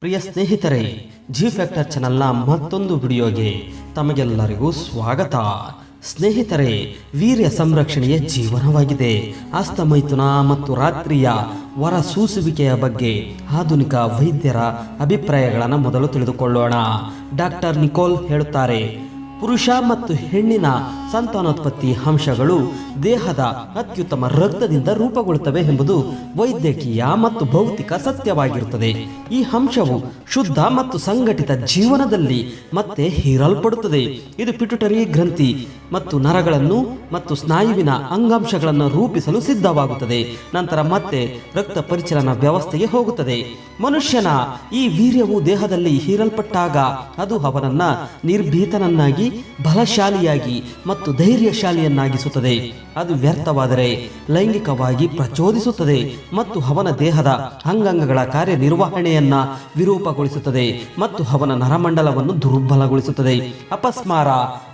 ಪ್ರಿಯ ಸ್ನೇಹಿತರೆ G factor ಚಾನಲ್ನ ಮತ್ತೊಂದು ವಿಡಿಯೋಗೆ ತಮಗೆಲ್ಲರಿಗೂ ಸ್ವಾಗತ. ಸ್ನೇಹಿತರೆ, ವೀರ್ಯ ಸಂರಕ್ಷಣೆಯ ಜೀವನವಾಗಿದೆ. ಅಸ್ತಮೈಥುನ ಮತ್ತು ರಾತ್ರಿಯ ವರ ಸೂಸುವಿಕೆಯ ಬಗ್ಗೆ ಆಧುನಿಕ ವೈದ್ಯರ ಅಭಿಪ್ರಾಯಗಳನ್ನು ಮೊದಲು ತಿಳಿದುಕೊಳ್ಳೋಣ. ಡಾಕ್ಟರ್ ನಿಕೋಲ್ ಹೇಳುತ್ತಾರೆ, ಪುರುಷ ಮತ್ತು ಹೆಣ್ಣಿನ ಸಂತಾನೋತ್ಪತ್ತಿ ಅಂಶಗಳು ದೇಹದ ಅತ್ಯುತ್ತಮ ರಕ್ತದಿಂದ ರೂಪುಗೊಳ್ಳುತ್ತವೆ ಎಂಬುದು ವೈದ್ಯಕೀಯ ಮತ್ತು ಭೌತಿಕ ಸತ್ಯವಾಗಿರುತ್ತದೆ. ಈ ಅಂಶವು ಶುದ್ಧ ಮತ್ತು ಸಂಘಟಿತ ಜೀವನದಲ್ಲಿ ಮತ್ತೆ ಹೀರಲ್ಪಡುತ್ತದೆ. ಇದು ಪಿಟುಟರಿ ಗ್ರಂಥಿ ಮತ್ತು ನರಗಳನ್ನು ಮತ್ತು ಸ್ನಾಯುವಿನ ಅಂಗಾಂಶಗಳನ್ನು ರೂಪಿಸಲು ಸಿದ್ಧವಾಗುತ್ತದೆ. ನಂತರ ಮತ್ತೆ ರಕ್ತ ಪರಿಚಲನಾ ವ್ಯವಸ್ಥೆಗೆ ಹೋಗುತ್ತದೆ. ಮನುಷ್ಯನ ಈ ವೀರ್ಯವು ದೇಹದಲ್ಲಿ ಹೀರಲ್ಪಟ್ಟಾಗ ಅದು ಅವನನ್ನ ನಿರ್ಭೀತನನ್ನಾಗಿ, ಬಲಶಾಲಿಯಾಗಿ ಧೈರ್ಯಶಾಲಿಯನ್ನಾಗಿಸುತ್ತದೆ. ಅದು ವ್ಯರ್ಥವಾದರೆ ಲೈಂಗಿಕವಾಗಿ ಪ್ರಚೋದಿಸುತ್ತದೆ ಮತ್ತು ಅವನ ದೇಹದ ಅಂಗಾಂಗಗಳ ಕಾರ್ಯನಿರ್ವಹಣೆಯನ್ನ ವಿರೂಪಗೊಳಿಸುತ್ತದೆ ಮತ್ತು ಅವನ ನರಮಂಡಲವನ್ನು ದುರ್ಬಲಗೊಳಿಸುತ್ತದೆ. ಅಪಸ್ಮಾರ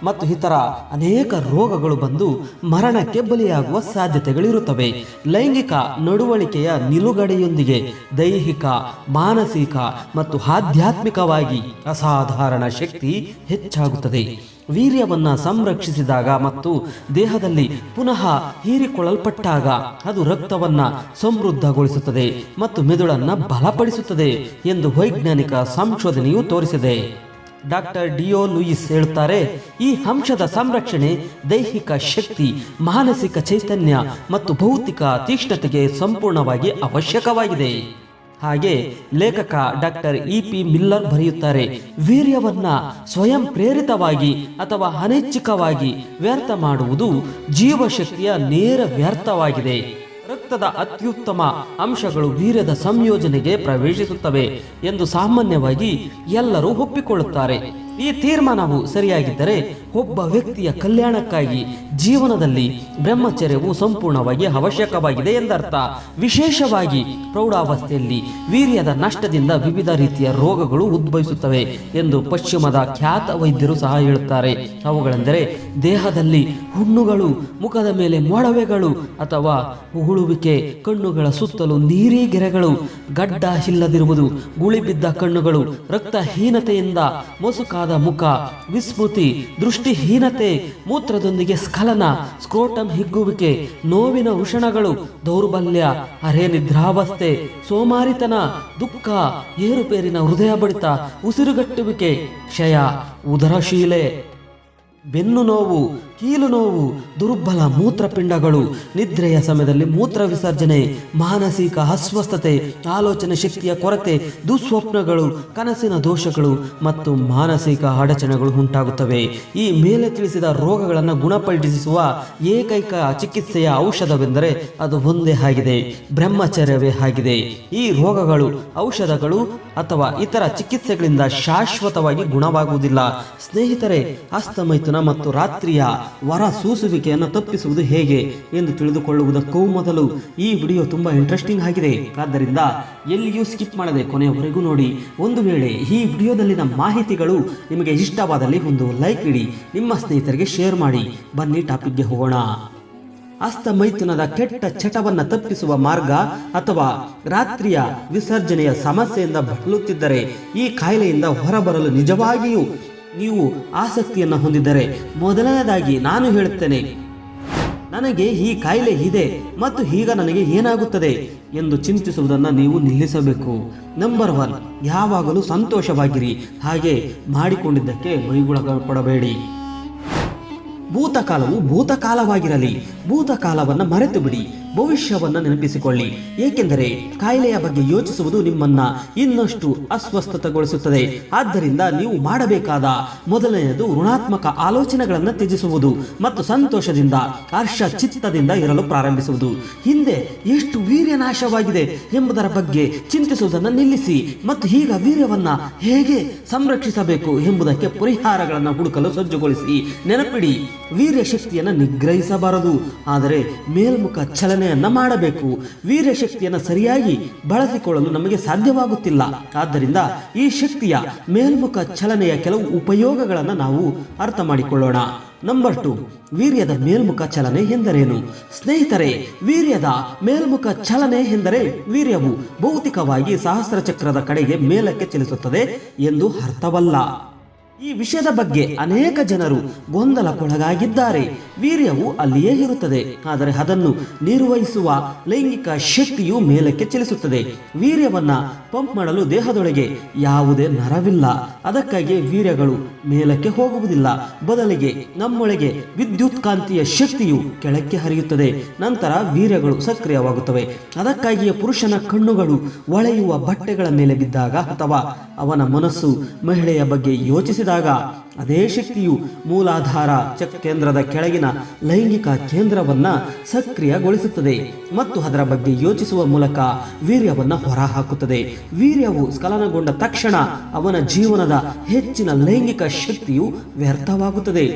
ಮತ್ತು ಇತರ ಅನೇಕ ರೋಗಗಳು ಬಂದು ಮರಣಕ್ಕೆ ಬಲಿಯಾಗುವ ಸಾಧ್ಯತೆಗಳಿರುತ್ತವೆ. ಲೈಂಗಿಕ ನಡವಳಿಕೆಯ ನಿಲುಗಡೆಯೊಂದಿಗೆ ದೈಹಿಕ, ಮಾನಸಿಕ ಮತ್ತು ಆಧ್ಯಾತ್ಮಿಕವಾಗಿ ಅಸಾಧಾರಣ ಶಕ್ತಿ ಹೆಚ್ಚಾಗುತ್ತದೆ. ವೀರ್ಯವನ್ನ ಸಂರಕ್ಷಿಸಿದಾಗ ಮತ್ತು ದೇಹದಲ್ಲಿ ಪುನಃ ಹೀರಿಕೊಳ್ಳಲ್ಪಟ್ಟಾಗ ಅದು ರಕ್ತವನ್ನ ಸಮೃದ್ಧಗೊಳಿಸುತ್ತದೆ ಮತ್ತು ಮೆದುಳನ್ನ ಬಲಪಡಿಸುತ್ತದೆ ಎಂದು ವೈಜ್ಞಾನಿಕ ಸಂಶೋಧನೆಯು ತೋರಿಸಿದೆ. ಡಾಕ್ಟರ್ ಡಿಯೋ ಲೂಯಿಸ್ ಹೇಳುತ್ತಾರೆ, ಈ ಅಂಶದ ಸಂರಕ್ಷಣೆ ದೈಹಿಕ ಶಕ್ತಿ, ಮಾನಸಿಕ ಚೈತನ್ಯ ಮತ್ತು ಭೌತಿಕ ತೀಕ್ಷ್ಣತೆಗೆ ಸಂಪೂರ್ಣವಾಗಿ ಅವಶ್ಯಕವಾಗಿದೆ. ಹಾಗೆ ಲೇಖಕ ಡಾಕ್ಟರ್ ಇ ಪಿ ಮಿಲ್ಲರ್ ಬರೆಯುತ್ತಾರೆ, ವೀರ್ಯವನ್ನ ಸ್ವಯಂ ಪ್ರೇರಿತವಾಗಿ ಅಥವಾ ಅನೈಚ್ಛಿಕವಾಗಿ ವ್ಯರ್ಥ ಮಾಡುವುದು ಜೀವಶಕ್ತಿಯ ನೇರ ವ್ಯರ್ಥವಾಗಿದೆ. ರಕ್ತದ ಅತ್ಯುತ್ತಮ ಅಂಶಗಳು ವೀರ್ಯದ ಸಂಯೋಜನೆಗೆ ಪ್ರವೇಶಿಸುತ್ತವೆ ಎಂದು ಸಾಮಾನ್ಯವಾಗಿ ಎಲ್ಲರೂ ಒಪ್ಪಿಕೊಳ್ಳುತ್ತಾರೆ. ಈ ತೀರ್ಮಾನವು ಸರಿಯಾಗಿದ್ದರೆ ಒಬ್ಬ ವ್ಯಕ್ತಿಯ ಕಲ್ಯಾಣಕ್ಕಾಗಿ ಜೀವನದಲ್ಲಿ ಬ್ರಹ್ಮಚರ್ಯವು ಸಂಪೂರ್ಣವಾಗಿ ಅವಶ್ಯಕವಾಗಿದೆ ಎಂದರ್ಥ. ವಿಶೇಷವಾಗಿ ಪ್ರೌಢಾವಸ್ಥೆಯಲ್ಲಿ ವೀರ್ಯದ ನಷ್ಟದಿಂದ ವಿವಿಧ ರೀತಿಯ ರೋಗಗಳು ಉದ್ಭವಿಸುತ್ತವೆ ಎಂದು ಪಶ್ಚಿಮದ ಖ್ಯಾತ ವೈದ್ಯರು ಸಹ ಹೇಳುತ್ತಾರೆ. ಅವುಗಳೆಂದರೆ ದೇಹದಲ್ಲಿ ಹುಣ್ಣುಗಳು, ಮುಖದ ಮೇಲೆ ಮೊಡವೆಗಳು ಅಥವಾ ಉಗುಳುವಿಕೆ, ಕಣ್ಣುಗಳ ಸುತ್ತಲೂ ನೀರಿ ಗೆರೆಗಳು, ಗಡ್ಡ ಇಲ್ಲದಿರುವುದು ಗುಳಿಬಿದ್ದ ಕಣ್ಣುಗಳು, ರಕ್ತಹೀನತೆಯಿಂದ ಮೊಸುಕಾದ ಮುಖ, ವಿಸ್ಮೃತಿ, ದೃಷ್ಟಿಹೀನತೆ, ಮೂತ್ರದೊಂದಿಗೆ ಸ್ಖಲನ, ಸ್ಕ್ರೋಟಂ ಹಿಗ್ಗುವಿಕೆ, ನೋವಿನ ಉಷಣಗಳು ದೌರ್ಬಲ್ಯ, ಅರೆ ನಿದ್ರಾವಸ್ಥೆ, ಸೋಮಾರಿತನ, ದುಃಖ, ಏರುಪೇರಿನ ಹೃದಯ ಬಡಿತ ಉಸಿರುಗಟ್ಟುವಿಕೆ, ಕ್ಷಯ, ಉದರಶೀಲೆ ಬೆನ್ನು ನೋವು ಕೀಲು ನೋವು, ದುರ್ಬಲ ಮೂತ್ರಪಿಂಡಗಳು, ನಿದ್ರೆಯ ಸಮಯದಲ್ಲಿ ಮೂತ್ರ ವಿಸರ್ಜನೆ, ಮಾನಸಿಕ ಅಸ್ವಸ್ಥತೆ, ಆಲೋಚನೆ ಶಕ್ತಿಯ ಕೊರತೆ, ದುಸ್ವಪ್ನಗಳು, ಕನಸಿನ ದೋಷಗಳು ಮತ್ತು ಮಾನಸಿಕ ಅಡಚಣೆಗಳು ಉಂಟಾಗುತ್ತವೆ. ಈ ಮೇಲೆ ತಿಳಿಸಿದ ರೋಗಗಳನ್ನು ಗುಣಪಡಿಸುವ ಏಕೈಕ ಚಿಕಿತ್ಸೆಯ ಔಷಧವೆಂದರೆ ಅದು ಒಂದೇ ಆಗಿದೆ, ಬ್ರಹ್ಮಚರ್ಯವೇ ಆಗಿದೆ. ಈ ರೋಗಗಳು ಔಷಧಗಳು ಅಥವಾ ಇತರ ಚಿಕಿತ್ಸೆಗಳಿಂದ ಶಾಶ್ವತವಾಗಿ ಗುಣವಾಗುವುದಿಲ್ಲ. ಸ್ನೇಹಿತರೆ ಹಸ್ತಮೈಥುನ ಮತ್ತು ರಾತ್ರಿಯ ವರ ಸೂಸುವಿಕೆಯನ್ನು ತಪ್ಪಿಸುವುದು ಹೇಗೆ ಎಂದು ತಿಳಿದುಕೊಳ್ಳುವುದಕ್ಕೂ ಮೊದಲು ಈ ವಿಡಿಯೋ ತುಂಬಾ ಇಂಟ್ರೆಸ್ಟಿಂಗ್ ಆಗಿದೆ. ಆದ್ದರಿಂದ ಎಲ್ಲಿಯೂ ಸ್ಕಿಪ್ ಮಾಡದೆ ಕೊನೆಯವರೆಗೂ ನೋಡಿ. ಒಂದು ವೇಳೆ ಈ ವಿಡಿಯೋದಲ್ಲಿನ ಮಾಹಿತಿಗಳು ನಿಮಗೆ ಇಷ್ಟವಾದಲ್ಲಿ ಒಂದು ಲೈಕ್ ಇಡಿ, ನಿಮ್ಮ ಸ್ನೇಹಿತರಿಗೆ ಶೇರ್ ಮಾಡಿ. ಬನ್ನಿ ಟಾಪಿಕ್ಗೆ ಹೋಗೋಣ. ಹಸ್ತಮೈಥುನದ ಕೆಟ್ಟ ಚಟವನ್ನು ತಪ್ಪಿಸುವ ಮಾರ್ಗ ಅಥವಾ ರಾತ್ರಿಯ ವಿಸರ್ಜನೆಯ ಸಮಸ್ಯೆಯಿಂದ ಬಳಲುತ್ತಿದ್ದರೆ ಈ ಕಾಯಿಲೆಯಿಂದ ಹೊರಬರಲು ನಿಜವಾಗಿಯೂ ನೀವು ಆಸಕ್ತಿಯನ್ನು ಹೊಂದಿದ್ದರೆ ಮೊದಲನೇದಾಗಿ ನಾನು ಹೇಳುತ್ತೇನೆ, ನನಗೆ ಈ ಕಾಯಿಲೆ ಇದೆ ಮತ್ತು ಈಗ ನನಗೆ ಏನಾಗುತ್ತದೆ ಎಂದು ಚಿಂತಿಸುವುದನ್ನು ನೀವು ನಿಲ್ಲಿಸಬೇಕು. ನಂಬರ್ ಒನ್ ಯಾವಾಗಲೂ ಸಂತೋಷವಾಗಿರಿ. ಹಾಗೆ ಮಾಡಿಕೊಂಡಿದ್ದಕ್ಕೆ ಬೈಗುಳಪಡಬೇಡಿ ಭೂತಕಾಲವು ಭೂತಕಾಲವಾಗಿರಲಿ. ಭೂತಕಾಲವನ್ನು ಮರೆತು ಬಿಡಿ ಭವಿಷ್ಯವನ್ನು ನೆನಪಿಸಿಕೊಳ್ಳಿ. ಏಕೆಂದರೆ ಕಾಯಿಲೆಯ ಬಗ್ಗೆ ಯೋಚಿಸುವುದು ನಿಮ್ಮನ್ನ ಇನ್ನಷ್ಟು ಅಸ್ವಸ್ಥತೆಗೊಳಿಸುತ್ತದೆ. ಆದ್ದರಿಂದ ನೀವು ಮಾಡಬೇಕಾದ ಮೊದಲನೆಯದು ಋಣಾತ್ಮಕ ಆಲೋಚನೆಗಳನ್ನು ತ್ಯಜಿಸುವುದು ಮತ್ತು ಸಂತೋಷದಿಂದ ಹರ್ಷ ಚಿತ್ತದಿಂದ ಇರಲು ಪ್ರಾರಂಭಿಸುವುದು. ಹಿಂದೆ ಎಷ್ಟು ವೀರ್ಯ ನಾಶವಾಗಿದೆ ಎಂಬುದರ ಬಗ್ಗೆ ಚಿಂತಿಸುವುದನ್ನು ನಿಲ್ಲಿಸಿ ಮತ್ತು ಈಗ ವೀರ್ಯವನ್ನ ಹೇಗೆ ಸಂರಕ್ಷಿಸಬೇಕು ಎಂಬುದಕ್ಕೆ ಪರಿಹಾರಗಳನ್ನು ಹುಡುಕಲು ಸಜ್ಜುಗೊಳಿಸಿ. ನೆನಪಿಡಿ ವೀರ್ಯ ಶಕ್ತಿಯನ್ನು ನಿಗ್ರಹಿಸಬಾರದು. ಆದರೆ ಮೇಲ್ಮುಖ ಚಲನೆಯನ್ನ ಮಾಡಬೇಕು. ವೀರ್ಯ ಶಕ್ತಿಯನ್ನು ಸರಿಯಾಗಿ ಬಳಸಿಕೊಳ್ಳಲು ನಮಗೆ ಸಾಧ್ಯವಾಗುತ್ತಿಲ್ಲ. ಆದ್ದರಿಂದ ಈ ಶಕ್ತಿಯ ಮೇಲ್ಮುಖ ಚಲನೆಯ ಕೆಲವು ಉಪಯೋಗಗಳನ್ನು ನಾವು ಅರ್ಥ ಮಾಡಿಕೊಳ್ಳೋಣ. ನಂಬರ್ ಟು ವೀರ್ಯದ ಮೇಲ್ಮುಖ ಚಲನೆ ಎಂದರೇನು? ಸ್ನೇಹಿತರೆ, ವೀರ್ಯದ ಮೇಲ್ಮುಖ ಚಲನೆ ಎಂದರೆ ವೀರ್ಯವು ಭೌತಿಕವಾಗಿ ಸಹಸ್ರ ಚಕ್ರದ ಕಡೆಗೆ ಮೇಲಕ್ಕೆ ಚಲಿಸುತ್ತದೆ ಎಂದು ಅರ್ಥವಲ್ಲ. ಈ ವಿಷಯದ ಬಗ್ಗೆ ಅನೇಕ ಜನರು ಗೊಂದಲಕ್ಕೊಳಗಾಗಿದ್ದಾರೆ. ವೀರ್ಯವು ಅಲ್ಲಿಯೇ ಇರುತ್ತದೆ. ಆದರೆ ಅದನ್ನು ನಿರ್ವಹಿಸುವ ಲೈಂಗಿಕ ಶಕ್ತಿಯು ಮೇಲಕ್ಕೆ ಚಲಿಸುತ್ತದೆ. ವೀರ್ಯವನ್ನ ಪಂಪ್ ಮಾಡಲು ದೇಹದೊಳಗೆ ಯಾವುದೇ ನರವಿಲ್ಲ. ಅದಕ್ಕಾಗಿ ವೀರ್ಯಗಳು ಮೇಲಕ್ಕೆ ಹೋಗುವುದಿಲ್ಲ. ಬದಲಿಗೆ ನಮ್ಮೊಳಗೆ ವಿದ್ಯುತ್ ಕಾಂತಿಯ ಶಕ್ತಿಯು ಕೆಳಕ್ಕೆ ಹರಿಯುತ್ತದೆ. ನಂತರ ವೀರ್ಯಗಳು ಸಕ್ರಿಯವಾಗುತ್ತವೆ. ಅದಕ್ಕಾಗಿಯೇ ಪುರುಷನ ಕಣ್ಣುಗಳು ಒಳೆಯುವ ಬಟ್ಟೆಗಳ ಮೇಲೆ ಬಿದ್ದಾಗ ಅಥವಾ ಅವನ ಮನಸ್ಸು ಮಹಿಳೆಯ ಬಗ್ಗೆ ಯೋಚಿಸಿದಾಗ ಅದೇ ಶಕ್ತಿಯು ಮೂಲಾಧಾರ ಚಕ್ ಕೇಂದ್ರದ ಕೆಳಗಿನ ಲೈಂಗಿಕ ಕೇಂದ್ರವನ್ನ ಸಕ್ರಿಯಗೊಳಿಸುತ್ತದೆ ಮತ್ತು ಅದರ ಬಗ್ಗೆ ಯೋಚಿಸುವ ಮೂಲಕ ವೀರ್ಯವನ್ನ ಹೊರಹಾಕುತ್ತದೆ. ವೀರ್ಯವು ಸ್ಖಲನಗೊಂಡ ತಕ್ಷಣ ಅವನ ಜೀವನದ ಹೆಚ್ಚಿನ ಲೈಂಗಿಕ ಶಕ್ತಿಯು ವ್ಯರ್ಥವಾಗುತ್ತದೆ.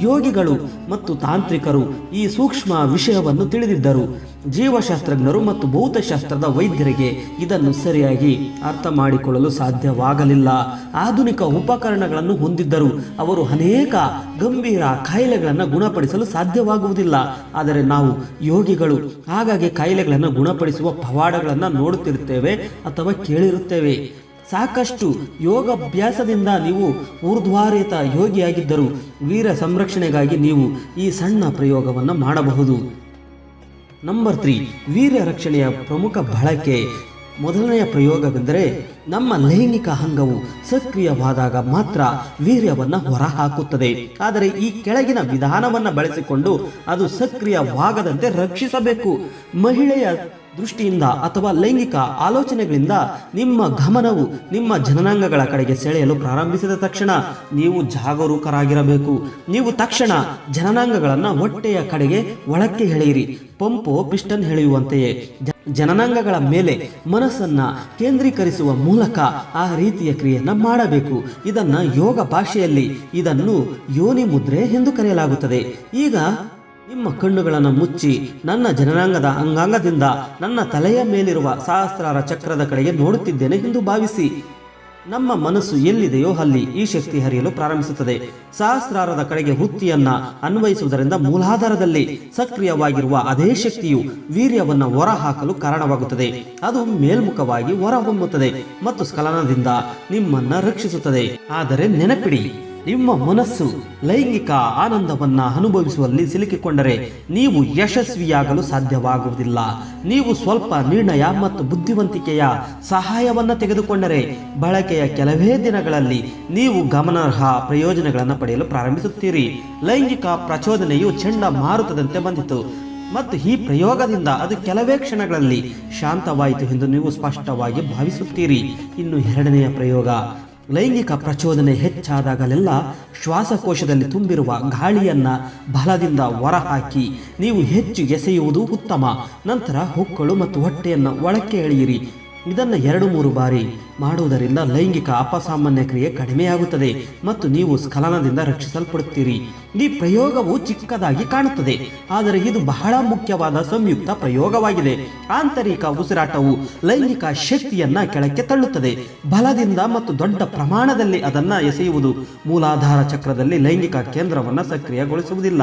ಯೋಗಿಗಳು ಮತ್ತು ತಾಂತ್ರಿಕರು ಈ ಸೂಕ್ಷ್ಮ ವಿಷಯವನ್ನು ತಿಳಿದಿದ್ದರು. ಜೀವಶಾಸ್ತ್ರಜ್ಞರು ಮತ್ತು ಭೌತಶಾಸ್ತ್ರದ ವೈದ್ಯರಿಗೆ ಇದನ್ನು ಸರಿಯಾಗಿ ಅರ್ಥ ಮಾಡಿಕೊಳ್ಳಲು ಸಾಧ್ಯವಾಗಲಿಲ್ಲ. ಆಧುನಿಕ ಉಪಕರಣಗಳನ್ನು ಹೊಂದಿದ್ದರು ಅವರು ಅನೇಕ ಗಂಭೀರ ಕಾಯಿಲೆಗಳನ್ನು ಗುಣಪಡಿಸಲು ಸಾಧ್ಯವಾಗುವುದಿಲ್ಲ. ಆದರೆ ನಾವು ಯೋಗಿಗಳು ಹಾಗಾಗಿ ಕಾಯಿಲೆಗಳನ್ನು ಗುಣಪಡಿಸುವ ಪವಾಡಗಳನ್ನು ನೋಡುತ್ತಿರುತ್ತೇವೆ ಅಥವಾ ಕೇಳಿರುತ್ತೇವೆ. ಸಾಕಷ್ಟು ಯೋಗಾಭ್ಯಾಸದಿಂದ ನೀವು ಊರ್ಧ್ವಾರಿತ ಯೋಗಿಯಾಗಿದ್ದರು ವೀರ ಸಂರಕ್ಷಣೆಗಾಗಿ ನೀವು ಈ ಸಣ್ಣ ಪ್ರಯೋಗವನ್ನು ಮಾಡಬಹುದು. ನಂಬರ್ ತ್ರೀ ವೀರ್ಯ ರಕ್ಷಣೆಯ ಪ್ರಮುಖ ಬಳಕೆ. ಮೊದಲನೆಯ ಪ್ರಯೋಗವೆಂದರೆ ನಮ್ಮ ಲೈಂಗಿಕ ಅಂಗವು ಸಕ್ರಿಯವಾದಾಗ ಮಾತ್ರ ವೀರ್ಯವನ್ನು ಹೊರಹಾಕುತ್ತದೆ. ಆದರೆ ಈ ಕೆಳಗಿನ ವಿಧಾನವನ್ನು ಬಳಸಿಕೊಂಡು ಅದು ಸಕ್ರಿಯವಾಗದಂತೆ ರಕ್ಷಿಸಬೇಕು. ಮಹಿಳೆಯ ದೃಷ್ಟಿಯಿಂದ ಅಥವಾ ಲೈಂಗಿಕ ಆಲೋಚನೆಗಳಿಂದ ನಿಮ್ಮ ಗಮನವು ನಿಮ್ಮ ಜನನಾಂಗಗಳ ಕಡೆಗೆ ಸೆಳೆಯಲು ಪ್ರಾರಂಭಿಸಿದ ತಕ್ಷಣ ನೀವು ಜಾಗರೂಕರಾಗಿರಬೇಕು. ನೀವು ತಕ್ಷಣ ಜನನಾಂಗಗಳನ್ನು ಹೊಟ್ಟೆಯ ಕಡೆಗೆ ಒಳಕ್ಕೆ ಎಳೆಯಿರಿ. Pump piston ಎಳೆಯುವಂತೆಯೇ. ಜನನಾಂಗಗಳ ಮೇಲೆ ಮನಸ್ಸನ್ನ ಕೇಂದ್ರೀಕರಿಸುವ ಮೂಲಕ ಆ ರೀತಿಯ ಕ್ರಿಯೆಯನ್ನು ಮಾಡಬೇಕು. ಇದನ್ನು ಯೋಗ ಭಾಷೆಯಲ್ಲಿ ಇದನ್ನು ಯೋನಿ ಮುದ್ರೆ ಎಂದು ಕರೆಯಲಾಗುತ್ತದೆ. ಈಗ ನಿಮ್ಮ ಕಣ್ಣುಗಳನ್ನು ಮುಚ್ಚಿ ನನ್ನ ಜನನಾಂಗದ ಅಂಗಾಂಗದಿಂದ ನನ್ನ ತಲೆಯ ಮೇಲಿರುವ ಸಹಸ್ರಾರ ಚಕ್ರದ ಕಡೆಗೆ ನೋಡುತ್ತಿದ್ದೇನೆ ಎಂದು ಭಾವಿಸಿ. ನಮ್ಮ ಮನಸ್ಸು ಎಲ್ಲಿದೆಯೋ ಅಲ್ಲಿ ಈ ಶಕ್ತಿ ಹರಿಯಲು ಪ್ರಾರಂಭಿಸುತ್ತದೆ. ಸಹಸ್ರಾರದ ಕಡೆಗೆ ವೃತ್ತಿಯನ್ನ ಅನ್ವಯಿಸುವುದರಿಂದ ಮೂಲಾಧಾರದಲ್ಲಿ ಸಕ್ರಿಯವಾಗಿರುವ ಅದೇ ಶಕ್ತಿಯು ವೀರ್ಯವನ್ನ ಹೊರಹಾಕಲು ಕಾರಣವಾಗುತ್ತದೆ. ಅದು ಮೇಲ್ಮುಖವಾಗಿ ಹೊರಹೊಮ್ಮುತ್ತದೆ ಮತ್ತು ಸ್ಖಲನದಿಂದ ನಿಮ್ಮನ್ನ ರಕ್ಷಿಸುತ್ತದೆ. ಆದರೆ ನೆನಪಿಡಿ ನಿಮ್ಮ ಮನಸ್ಸು ಲೈಂಗಿಕ ಆನಂದವನ್ನ ಅನುಭವಿಸುವಲ್ಲಿ ಸಿಲುಕಿಕೊಂಡರೆ ನೀವು ಯಶಸ್ವಿಯಾಗಲು ಸಾಧ್ಯವಾಗುವುದಿಲ್ಲ. ನೀವು ಸ್ವಲ್ಪ ನಿರ್ಣಯ ಮತ್ತು ಬುದ್ಧಿವಂತಿಕೆಯ ಸಹಾಯವನ್ನ ತೆಗೆದುಕೊಂಡರೆ ಬಳಕೆಯ ಕೆಲವೇ ದಿನಗಳಲ್ಲಿ ನೀವು ಗಮನಾರ್ಹ ಪ್ರಯೋಜನಗಳನ್ನು ಪಡೆಯಲು ಪ್ರಾರಂಭಿಸುತ್ತೀರಿ. ಲೈಂಗಿಕ ಪ್ರಚೋದನೆಯು ಚಂಡಮಾರುತದಂತೆ ಬಂದಿತು. ಮತ್ತು ಈ ಪ್ರಯೋಗದಿಂದ ಅದು ಕೆಲವೇ ಕ್ಷಣಗಳಲ್ಲಿ ಶಾಂತವಾಯಿತು ಎಂದು ನೀವು ಸ್ಪಷ್ಟವಾಗಿ ಭಾವಿಸುತ್ತೀರಿ. ಇನ್ನು ಎರಡನೆಯ ಪ್ರಯೋಗ ಲೈಂಗಿಕ ಪ್ರಚೋದನೆ ಹೆಚ್ಚಾದಾಗಲೆಲ್ಲ ಶ್ವಾಸಕೋಶದಲ್ಲಿ ತುಂಬಿರುವ ಗಾಳಿಯನ್ನ ಬಲದಿಂದ ಹೊರಹಾಕಿ, ನೀವು ಹೆಚ್ಚು ಎಸೆಯುವುದು ಉತ್ತಮ. ನಂತರ ಹುಕ್ಕಳು ಮತ್ತು ಹೊಟ್ಟೆಯನ್ನು ಒಳಕ್ಕೆ ಎಳೆಯಿರಿ. ಇದನ್ನು ಎರಡು ಮೂರು ಬಾರಿ ಮಾಡುವುದರಿಂದ ಲೈಂಗಿಕ ಅಪಸಾಮಾನ್ಯ ಕ್ರಿಯೆ ಕಡಿಮೆಯಾಗುತ್ತದೆ ಮತ್ತು ನೀವು ಸ್ಖಲನದಿಂದ ರಕ್ಷಿಸಲ್ಪಡುತ್ತೀರಿ. ಈ ಪ್ರಯೋಗವು ಚಿಕ್ಕದಾಗಿ ಕಾಣುತ್ತದೆ, ಆದರೆ ಇದು ಬಹಳ ಮುಖ್ಯವಾದ ಸಂಯುಕ್ತ ಪ್ರಯೋಗವಾಗಿದೆ. ಆಂತರಿಕ ಉಸಿರಾಟವು ಲೈಂಗಿಕ ಶಕ್ತಿಯನ್ನ ಕೆಳಕ್ಕೆ ತಳ್ಳುತ್ತದೆ. ಬಲದಿಂದ ಮತ್ತು ದೊಡ್ಡ ಪ್ರಮಾಣದಲ್ಲಿ ಅದನ್ನು ಎಸೆಯುವುದು. ಮೂಲಾಧಾರ ಚಕ್ರದಲ್ಲಿ ಲೈಂಗಿಕ ಕೇಂದ್ರವನ್ನ ಸಕ್ರಿಯಗೊಳಿಸುವುದಿಲ್ಲ.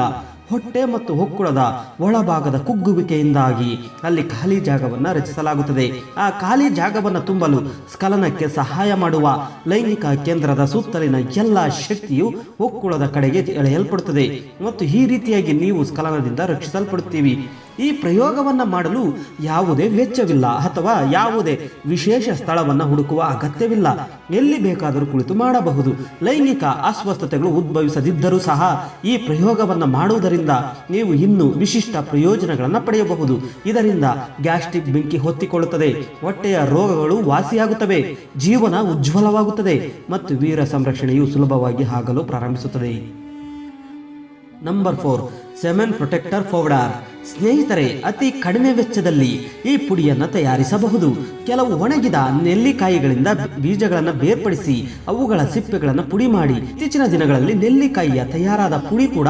ಹೊಟ್ಟೆ ಮತ್ತು ಹೊಕ್ಕುಳದ ಒಳಭಾಗದ ಕುಗ್ಗುವಿಕೆಯಿಂದಾಗಿ ಅಲ್ಲಿ ಖಾಲಿ ಜಾಗವನ್ನು ರಚಿಸಲಾಗುತ್ತದೆ. ಆ ಖಾಲಿ ಜಾಗವನ್ನು ತುಂಬಲು ಸ್ಖಲನಕ್ಕೆ ಸಹಾಯ ಮಾಡುವ ಲೈಂಗಿಕ ಕೇಂದ್ರದ ಸುತ್ತಲಿನ ಎಲ್ಲ ಶಕ್ತಿಯು ಹೊಕ್ಕುಳದ ಕಡೆಗೆ ಎಳೆಯಲ್ಪಡುತ್ತದೆ. ಮತ್ತು ಈ ರೀತಿಯಾಗಿ ನೀವು ಸ್ಖಲನದಿಂದ ರಕ್ಷಿಸಲ್ಪಡುತ್ತೀವಿ ಈ ಪ್ರಯೋಗವನ್ನ ಮಾಡಲು ಯಾವುದೇ ವೆಚ್ಚವಿಲ್ಲ ಅಥವಾ ಯಾವುದೇ ವಿಶೇಷ ಸ್ಥಳವನ್ನು ಹುಡುಕುವ ಅಗತ್ಯವಿಲ್ಲ. ಎಲ್ಲಿ ಬೇಕಾದರೂ ಕುಳಿತು ಮಾಡಬಹುದು. ಲೈಂಗಿಕ ಅಸ್ವಸ್ಥತೆಗಳು ಉದ್ಭವಿಸದಿದ್ದರೂ ಸಹ ಈ ಪ್ರಯೋಗವನ್ನು ಮಾಡುವುದರಿಂದ ನೀವು ಇನ್ನೂ ವಿಶಿಷ್ಟ ಪ್ರಯೋಜನಗಳನ್ನು ಪಡೆಯಬಹುದು. ಇದರಿಂದ ಗ್ಯಾಸ್ಟ್ರಿಕ್ ಬೆಂಕಿ ಹೊತ್ತಿಕೊಳ್ಳುತ್ತದೆ. ಹೊಟ್ಟೆಯ ರೋಗಗಳು ವಾಸಿಯಾಗುತ್ತವೆ. ಜೀವನ ಉಜ್ವಲವಾಗುತ್ತದೆ ಮತ್ತು ವೀರ ಸಂರಕ್ಷಣೆಯು ಸುಲಭವಾಗಿ ಆಗಲು ಪ್ರಾರಂಭಿಸುತ್ತದೆ. Number four. Semen protector powder ಸ್ನೇಹಿತರೆ, ಅತಿ ಕಡಿಮೆ ವೆಚ್ಚದಲ್ಲಿ ಈ ಪುಡಿಯನ್ನು ತಯಾರಿಸಬಹುದು. ಕೆಲವು ಒಣಗಿದ ನೆಲ್ಲಿಕಾಯಿಗಳಿಂದ ಬೀಜಗಳನ್ನು ಬೇರ್ಪಡಿಸಿ ಅವುಗಳ ಸಿಪ್ಪೆಗಳನ್ನು ಪುಡಿ ಮಾಡಿ. ಇತ್ತೀಚಿನ ದಿನಗಳಲ್ಲಿ ನೆಲ್ಲಿಕಾಯಿಯ ತಯಾರಾದ ಪುಡಿ ಕೂಡ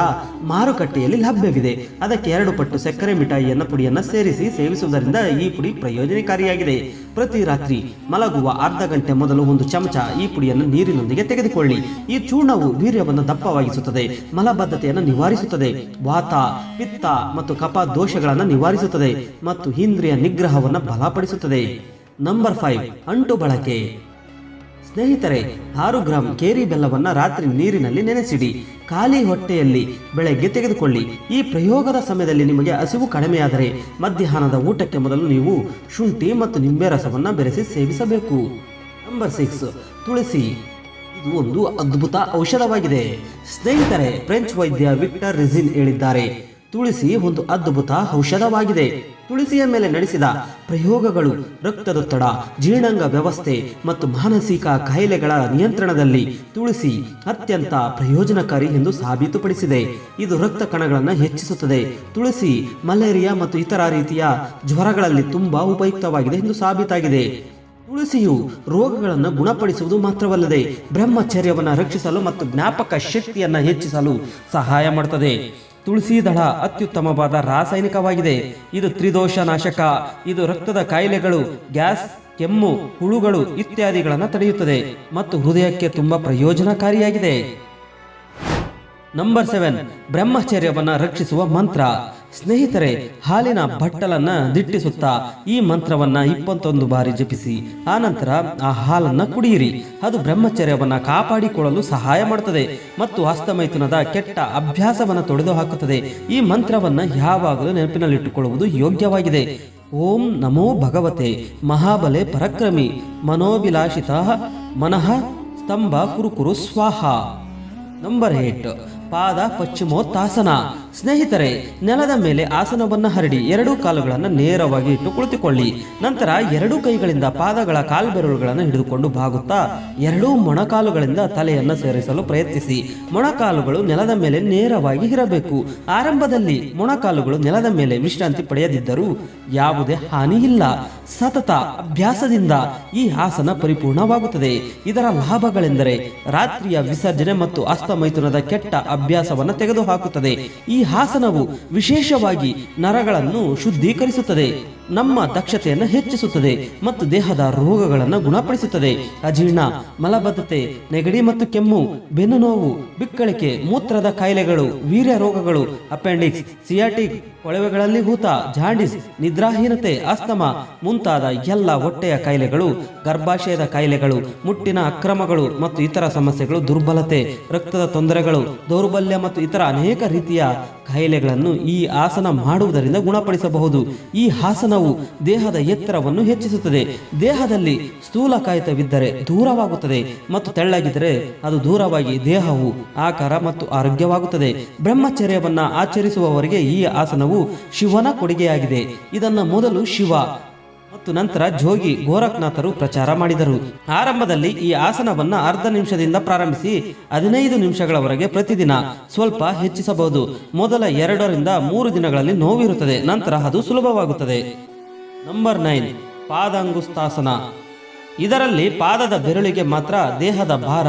ಮಾರುಕಟ್ಟೆಯಲ್ಲಿ ಲಭ್ಯವಿದೆ. ಅದಕ್ಕೆ ಎರಡು ಪಟ್ಟು ಸಕ್ಕರೆ ಮಿಠಾಯಿಯನ್ನ ಪುಡಿಯನ್ನು ಸೇರಿಸಿ ಸೇವಿಸುವುದರಿಂದ ಈ ಪುಡಿ ಪ್ರಯೋಜನಕಾರಿಯಾಗಿದೆ. ಪ್ರತಿ ರಾತ್ರಿ ಮಲಗುವ ಅರ್ಧ ಗಂಟೆ ಮೊದಲು ಒಂದು ಚಮಚ ಈ ಪುಡಿಯನ್ನು ನೀರಿನೊಂದಿಗೆ ತೆಗೆದುಕೊಳ್ಳಿ. ಈ ಚೂರ್ಣವು ವೀರ್ಯವನ್ನು ದಪ್ಪವಾಗಿಸುತ್ತದೆ, ಮಲಬದ್ಧತೆಯನ್ನು ನಿವಾರಿಸುತ್ತದೆ. ವಾತ ಪಿತ್ತ ಮತ್ತು ಕಪ ದೋಷಗಳನ್ನು ನಿವಾರಿಸುತ್ತದೆ ಮತ್ತು ಇಂದ್ರಿಯ ನಿಗ್ರಹವನ್ನು ಬಲಪಡಿಸುತ್ತದೆ. ನಂಬರ್ ಫೈವ್ ಅಂಟು ಬಳಕೆ. ಸ್ನೇಹಿತರೆ, ಆರು ಗ್ರಾಂ ಕೇರಿ ಬೆಲ್ಲವನ್ನು ರಾತ್ರಿ ನೀರಿನಲ್ಲಿ ನೆನೆಸಿಡಿ. ಖಾಲಿ ಹೊಟ್ಟೆಯಲ್ಲಿ ಬೆಳಗ್ಗೆ ತೆಗೆದುಕೊಳ್ಳಿ. ಈ ಪ್ರಯೋಗದ ಸಮಯದಲ್ಲಿ ನಿಮಗೆ ಹಸಿವು ಕಡಿಮೆಯಾದರೆ ಮಧ್ಯಾಹ್ನದ ಊಟಕ್ಕೆ ಮೊದಲು ನೀವು ಶುಂಠಿ ಮತ್ತು ನಿಂಬೆ ರಸವನ್ನು ಬೆರೆಸಿ ಸೇವಿಸಬೇಕು. ನಂಬರ್ ಸಿಕ್ಸ್ ತುಳಸಿ. ಒಂದು ಅದ್ಭುತ ಔಷಧವಾಗಿದೆ. ಸ್ನೇಹಿತರೆ, ಫ್ರೆಂಚ್ ವೈದ್ಯ ವಿಕ್ಟರ್ ರಿಜಿನ್ ಹೇಳಿದ್ದಾರೆ. ತುಳಸಿ ಒಂದು ಅದ್ಭುತ ಔಷಧವಾಗಿದೆ. ತುಳಸಿಯ ಮೇಲೆ ನಡೆಸಿದ ಪ್ರಯೋಗಗಳು, ರಕ್ತದೊತ್ತಡ, ಜೀರ್ಣಾಂಗ ವ್ಯವಸ್ಥೆ ಮತ್ತು ಮಾನಸಿಕ ಕಾಯಿಲೆಗಳ ನಿಯಂತ್ರಣದಲ್ಲಿ ತುಳಸಿ ಅತ್ಯಂತ ಪ್ರಯೋಜನಕಾರಿ ಎಂದು ಸಾಬೀತುಪಡಿಸಿದೆ. ಇದು ರಕ್ತ ಕಣಗಳನ್ನು ಹೆಚ್ಚಿಸುತ್ತದೆ. ತುಳಸಿ ಮಲೇರಿಯಾ ಮತ್ತು ಇತರ ರೀತಿಯ ಜ್ವರಗಳಲ್ಲಿ ತುಂಬಾ ಉಪಯುಕ್ತವಾಗಿದೆ ಎಂದು ಸಾಬೀತಾಗಿದೆ. ತುಳಸಿಯು ರೋಗಗಳನ್ನು ಗುಣಪಡಿಸುವುದು ಮಾತ್ರವಲ್ಲದೆ ಬ್ರಹ್ಮಚರ್ಯವನ್ನು ರಕ್ಷಿಸಲು ಮತ್ತು ಜ್ಞಾಪಕ ಶಕ್ತಿಯನ್ನು ಹೆಚ್ಚಿಸಲು ಸಹಾಯ ಮಾಡುತ್ತದೆ ತುಳಸಿ ದಳ ಅತ್ಯುತ್ತಮವಾದ ರಾಸಾಯನಿಕವಾಗಿದೆ. ಇದು ತ್ರಿದೋಷ ನಾಶಕ, ಇದು ರಕ್ತದ ಕಾಯಿಲೆಗಳು, ಗ್ಯಾಸ್, ಕೆಮ್ಮು, ಹುಳುಗಳು ಇತ್ಯಾದಿಗಳನ್ನು ತಡೆಯುತ್ತದೆ ಮತ್ತು ಹೃದಯಕ್ಕೆ ತುಂಬಾ ಪ್ರಯೋಜನಕಾರಿಯಾಗಿದೆ. ನಂಬರ್ ಸೆವೆನ್, ಬ್ರಹ್ಮಚರ್ಯವನ್ನು ರಕ್ಷಿಸುವ ಮಂತ್ರ. ಸ್ನೇಹಿತರೆ, ಹಾಲಿನ ಬಟ್ಟಲನ್ನ ದಿಟ್ಟಿಸುತ್ತಾ ಈ ಮಂತ್ರವನ್ನ ಇಪ್ಪತ್ತೊಂದು ಬಾರಿ ಜಪಿಸಿ, ಆನಂತರ ಆ ಹಾಲನ್ನ ಕುಡಿಯಿರಿ. ಅದು ಬ್ರಹ್ಮಚರ್ಯವನ್ನ ಕಾಪಾಡಿಕೊಳ್ಳಲು ಸಹಾಯ ಮಾಡುತ್ತದೆ ಮತ್ತು ಹಸ್ತಮೈಥುನದ ಕೆಟ್ಟ ಅಭ್ಯಾಸವನ್ನ ತೊಡೆದು ಹಾಕುತ್ತದೆ ಈ ಮಂತ್ರವನ್ನ ಯಾವಾಗಲೂ ನೆನಪಿನಲ್ಲಿಟ್ಟುಕೊಳ್ಳುವುದು ಯೋಗ್ಯವಾಗಿದೆ. ಓಂ ನಮೋ ಭಗವತೆ, ಮಹಾಬಲೆ ಪರಕ್ರಮಿ, ಮನೋಭಿಲಾಷಿತ ಮನಃ ಸ್ತಂಭ ಕುರುಕುರು ಸ್ವಾಹ. ನಂಬರ್ ಏಟ್, ಪಾದ ಪಶ್ಚಿಮೋತ್ತಾಸನ. ಸ್ನೇಹಿತರೆ, ನೆಲದ ಮೇಲೆ ಆಸನವನ್ನು ಹರಡಿ ಎರಡೂ ಕಾಲುಗಳನ್ನು ನೇರವಾಗಿ ಇಟ್ಟು ಕುಳಿತುಕೊಳ್ಳಿ. ನಂತರ ಎರಡೂ ಕೈಗಳಿಂದ ಪಾದಗಳ ಕಾಲ್ಬೆರಳುಗಳನ್ನು ಹಿಡಿದುಕೊಂಡು ಬಾಗುತ್ತಾ, ಎರಡೂ ಮೊಣಕಾಲುಗಳಿಂದ ತಲೆಯನ್ನು ಸೇರಿಸಲು ಪ್ರಯತ್ನಿಸಿ. ಮೊಣಕಾಲುಗಳು ನೆಲದ ಮೇಲೆ ನೇರವಾಗಿ ಇರಬೇಕು. ಆರಂಭದಲ್ಲಿ ಮೊಣಕಾಲುಗಳು ನೆಲದ ಮೇಲೆ ವಿಶ್ರಾಂತಿ ಪಡೆಯದಿದ್ದರೂ ಯಾವುದೇ ಹಾನಿಯಿಲ್ಲ. ಸತತ ಅಭ್ಯಾಸದಿಂದ ಈ ಆಸನ ಪರಿಪೂರ್ಣವಾಗುತ್ತದೆ. ಇದರ ಲಾಭಗಳೆಂದರೆ ರಾತ್ರಿಯ ವಿಸರ್ಜನೆ ಮತ್ತು ಅಸ್ತಮೈಥುನದ ಕೆಟ್ಟ ಅಭ್ಯಾಸವನ್ನು ತೆಗೆದುಹಾಕುತ್ತದೆ. ಈ ಆಸನವು ವಿಶೇಷವಾಗಿ ನರಗಳನ್ನು ಶುದ್ಧೀಕರಿಸುತ್ತದೆ. ನಮ್ಮ ದಕ್ಷತೆಯನ್ನು ಹೆಚ್ಚಿಸುತ್ತದೆ ಮತ್ತು ದೇಹದ ರೋಗಗಳನ್ನು ಗುಣಪಡಿಸುತ್ತದೆ. ಅಜೀರ್ಣ, ಮಲಬದ್ಧತೆ, ನೆಗಡಿ ಮತ್ತು ಕೆಮ್ಮು, ಬೆನ್ನು ನೋವು, ಬಿಕ್ಕಳಿಕೆ, ಮೂತ್ರದ ಕಾಯಿಲೆಗಳು, ವೀರ್ಯ ರೋಗಗಳು, ಅಪೆಂಡಿಕ್ಸ್, ಸಿಯಾಟಿಕ್, ಕೊಳವೆಗಳಲ್ಲಿ ಹೂತ, ಜಾಂಡಿಸ್, ನಿದ್ರಾಹೀನತೆ ಅಸ್ತಮ ಮುಂತಾದ ಎಲ್ಲ ಹೊಟ್ಟೆಯ ಕಾಯಿಲೆಗಳು, ಗರ್ಭಾಶಯದ ಕಾಯಿಲೆಗಳು, ಮುಟ್ಟಿನ ಅಕ್ರಮಗಳು ಮತ್ತು ಇತರ ಸಮಸ್ಯೆಗಳು, ದುರ್ಬಲತೆ, ರಕ್ತದ ತೊಂದರೆಗಳು, ದೌರ್ಬಲ್ಯ ಮತ್ತು ಇತರ ಅನೇಕ ರೀತಿಯ ಕಾಯಿಲೆಗಳನ್ನು ಈ ಆಸನ ಮಾಡುವುದರಿಂದ ಗುಣಪಡಿಸಬಹುದು. ಈ ಆಸನವು ದೇಹದ ಎತ್ತರವನ್ನು ಹೆಚ್ಚಿಸುತ್ತದೆ. ದೇಹದಲ್ಲಿ ಸ್ಥೂಲ ಕಾಯಿತವಿದ್ದರೆ ದೂರವಾಗುತ್ತದೆ ಮತ್ತು ತೆಳ್ಳಗಿದ್ದರೆ ಅದು ದೂರವಾಗಿ ದೇಹವು, ಆಕಾರ ಮತ್ತು ಆರೋಗ್ಯವಾಗುತ್ತದೆ. ಬ್ರಹ್ಮಚರ್ಯವನ್ನು ಆಚರಿಸುವವರಿಗೆ ಈ ಆಸನವು ಶಿವನ ಕೊಡುಗೆಯಾಗಿದೆ. ಇದನ್ನು ಮೊದಲು ಶಿವ ಮತ್ತು ನಂತರ ಜೋಗಿ ಗೋರಖ್ನಾಥರು ಪ್ರಚಾರ ಮಾಡಿದರು. ಆರಂಭದಲ್ಲಿ ಈ ಆಸನವನ್ನ ಅರ್ಧ ನಿಮಿಷದಿಂದ ಪ್ರಾರಂಭಿಸಿ ಹದಿನೈದು ನಿಮಿಷಗಳವರೆಗೆ ಪ್ರತಿದಿನ ಸ್ವಲ್ಪ ಹೆಚ್ಚಿಸಬಹುದು. ಮೊದಲ ಎರಡರಿಂದ ಮೂರು ದಿನಗಳಲ್ಲಿ ನೋವಿರುತ್ತದೆ, ನಂತರ ಅದು ಸುಲಭವಾಗುತ್ತದೆ. ನಂಬರ್ ನೈನ್, ಪಾದಾಂಗುಸ್ತಾಸನ. ಇದರಲ್ಲಿ ಪಾದದ ಬೆರಳಿಗೆ ಮಾತ್ರ ದೇಹದ ಭಾರ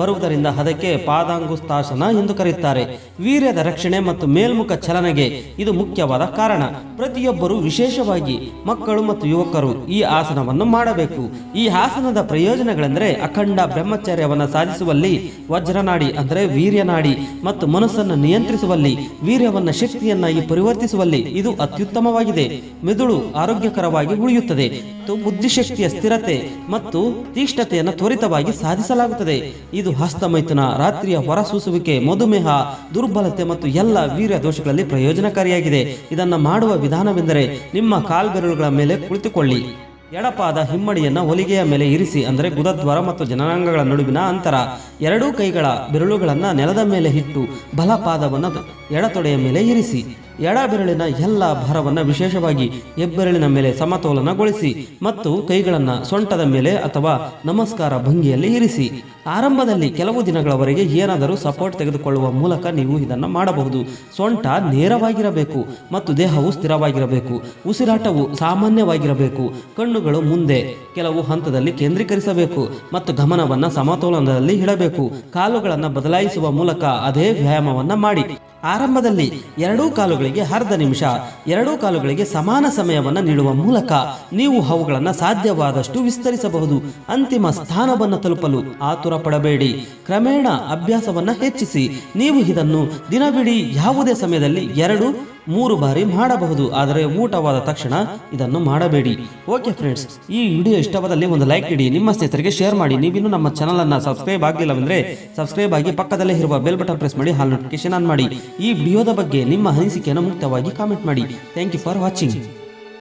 ಬರುವುದರಿಂದ ಅದಕ್ಕೆ ಪಾದಾಂಗುಸ್ತಾಸನ ಎಂದು ಕರೆಯುತ್ತಾರೆ. ವೀರ್ಯದ ರಕ್ಷಣೆ ಮತ್ತು ಮೇಲ್ಮುಖ ಚಲನೆಗೆ ಇದು ಮುಖ್ಯವಾದ ಕಾರಣ. ಪ್ರತಿಯೊಬ್ಬರು ವಿಶೇಷವಾಗಿ ಮಕ್ಕಳು ಮತ್ತು ಯುವಕರು ಈ ಆಸನವನ್ನು ಮಾಡಬೇಕು. ಈ ಆಸನದ ಪ್ರಯೋಜನಗಳೆಂದರೆ ಅಖಂಡ ಬ್ರಹ್ಮಚರ್ಯವನ್ನು ಸಾಧಿಸುವಲ್ಲಿ, ವಜ್ರನಾಡಿ ಅಂದರೆ ವೀರ್ಯನಾಡಿ ಮತ್ತು ಮನಸ್ಸನ್ನು ನಿಯಂತ್ರಿಸುವಲ್ಲಿ, ವೀರ್ಯವನ್ನು ಶಕ್ತಿಯನ್ನಾಗಿ ಪರಿವರ್ತಿಸುವಲ್ಲಿ ಇದು ಅತ್ಯುತ್ತಮವಾಗಿದೆ. ಮೆದುಳು ಆರೋಗ್ಯಕರವಾಗಿ ಉಳಿಯುತ್ತದೆ. ಮತ್ತು ಬುದ್ಧಿಶಕ್ತಿಯ ಸ್ಥಿರತೆ ಮತ್ತು ತೀಕ್ಷ್ಣತೆಯನ್ನು ತ್ವರಿತವಾಗಿ ಸಾಧಿಸಲಾಗುತ್ತದೆ. ಇದು ಹಸ್ತಮೈಥುನ ರಾತ್ರಿಯ ಹೊರಸೂಸುವಿಕೆ, ಮಧುಮೇಹ, ದುರ್ಬಲತೆ ಮತ್ತು ಎಲ್ಲ ವೀರ್ಯ ದೋಷಗಳಲ್ಲಿ ಪ್ರಯೋಜನಕಾರಿಯಾಗಿದೆ. ಇದನ್ನ ಮಾಡುವ ವಿಧಾನವೆಂದರೆ ನಿಮ್ಮ ಕಾಲ್ಬೆರಳುಗಳ ಮೇಲೆ ಕುಳಿತುಕೊಳ್ಳಿ. ಎಡಪಾದ ಹಿಮ್ಮಡಿಯನ್ನ ಹೊಲಿಗೆಯ ಮೇಲೆ ಇರಿಸಿ, ಅಂದರೆ ಗುದದ್ವಾರ ಮತ್ತು ಜನನಾಂಗಗಳ ನಡುವಿನ ಅಂತರ. ಎರಡೂ ಕೈಗಳ ಬೆರಳುಗಳನ್ನ ನೆಲದ ಮೇಲೆ ಇಟ್ಟು ಬಲ ಪಾದವನ್ನು ಎಡತೊಡೆಯ ಮೇಲೆ ಇರಿಸಿ. ಎಡ ಬೆರಳಿನ ಎಲ್ಲ ಭಾರವನ್ನು ವಿಶೇಷವಾಗಿ ಹೆಬ್ಬೆರಳಿನ ಮೇಲೆ ಸಮತೋಲನಗೊಳಿಸಿ ಮತ್ತು ಕೈಗಳನ್ನು ಸೊಂಟದ ಮೇಲೆ ಅಥವಾ ನಮಸ್ಕಾರ ಭಂಗಿಯಲ್ಲಿ ಇರಿಸಿ. ಆರಂಭದಲ್ಲಿ ಕೆಲವು ದಿನಗಳವರೆಗೆ ಏನಾದರೂ ಸಪೋರ್ಟ್ ತೆಗೆದುಕೊಳ್ಳುವ ಮೂಲಕ ನೀವು ಇದನ್ನು ಮಾಡಬಹುದು. ಸೊಂಟ ನೇರವಾಗಿರಬೇಕು ಮತ್ತು ದೇಹವು ಸ್ಥಿರವಾಗಿರಬೇಕು. ಉಸಿರಾಟವು ಸಾಮಾನ್ಯವಾಗಿರಬೇಕು. ಕಣ್ಣುಗಳು ಮುಂದೆ ಕೆಲವು ಹಂತದಲ್ಲಿ ಕೇಂದ್ರೀಕರಿಸಬೇಕು ಮತ್ತು ಗಮನವನ್ನು ಸಮತೋಲನದಲ್ಲಿ ಇಡಬೇಕು. ಕಾಲುಗಳನ್ನು ಬದಲಾಯಿಸುವ ಮೂಲಕ ಅದೇ ವ್ಯಾಯಾಮವನ್ನು ಮಾಡಿ. ಆರಂಭದಲ್ಲಿ ಎರಡೂ ಕಾಲುಗಳಿಗೆ ಅರ್ಧ ನಿಮಿಷ, ಎರಡೂ ಕಾಲುಗಳಿಗೆ ಸಮಾನ ಸಮಯವನ್ನು ನೀಡುವ ಮೂಲಕ ನೀವು ಅವುಗಳನ್ನು ಸಾಧ್ಯವಾದಷ್ಟು ವಿಸ್ತರಿಸಬಹುದು. ಅಂತಿಮ ಸ್ಥಾನವನ್ನು ತಲುಪಲು ಆತುರ ಪಡಬೇಡಿ ಕ್ರಮೇಣ ಅಭ್ಯಾಸವನ್ನು ಹೆಚ್ಚಿಸಿ. ನೀವು ಇದನ್ನು ದಿನವಿಡೀ ಯಾವುದೇ ಸಮಯದಲ್ಲಿ ಎರಡು ಮೂರು ಬಾರಿ ಮಾಡಬಹುದು, ಆದರೆ ಊಟವಾದ ತಕ್ಷಣ ಇದನ್ನು ಮಾಡಬೇಡಿ. ಓಕೆ ಫ್ರೆಂಡ್ಸ್ ಈ ವಿಡಿಯೋ ಇಷ್ಟವಾದಲ್ಲಿ ಒಂದು ಲೈಕ್ ಇಡಿ, ನಿಮ್ಮ ಸ್ನೇಹಿತರಿಗೆ ಶೇರ್ ಮಾಡಿ. ನೀವಿನ್ನೂ ನಮ್ಮ ಚಾನಲ್ ಅನ್ನ ಸಬ್ಸ್ಕ್ರೈಬ್ ಆಗಿಲ್ಲವೆಂದರೆ ಸಬ್ಸ್ಕ್ರೈಬ್ ಆಗಿ ಪಕ್ಕದಲ್ಲೇ ಇರುವ ಬೆಲ್ ಬಟನ್ ಪ್ರೆಸ್ ಮಾಡಿ ಹಾಲ್ ನೋಟಿಫಿಕೇಶನ್ ಆನ್ ಮಾಡಿ. ಈ ವಿಡಿಯೋದ ಬಗ್ಗೆ ನಿಮ್ಮ ಅನಿಸಿಕೆಯನ್ನು ಮುಕ್ತವಾಗಿ ಕಾಮೆಂಟ್ ಮಾಡಿ. Thank you for watching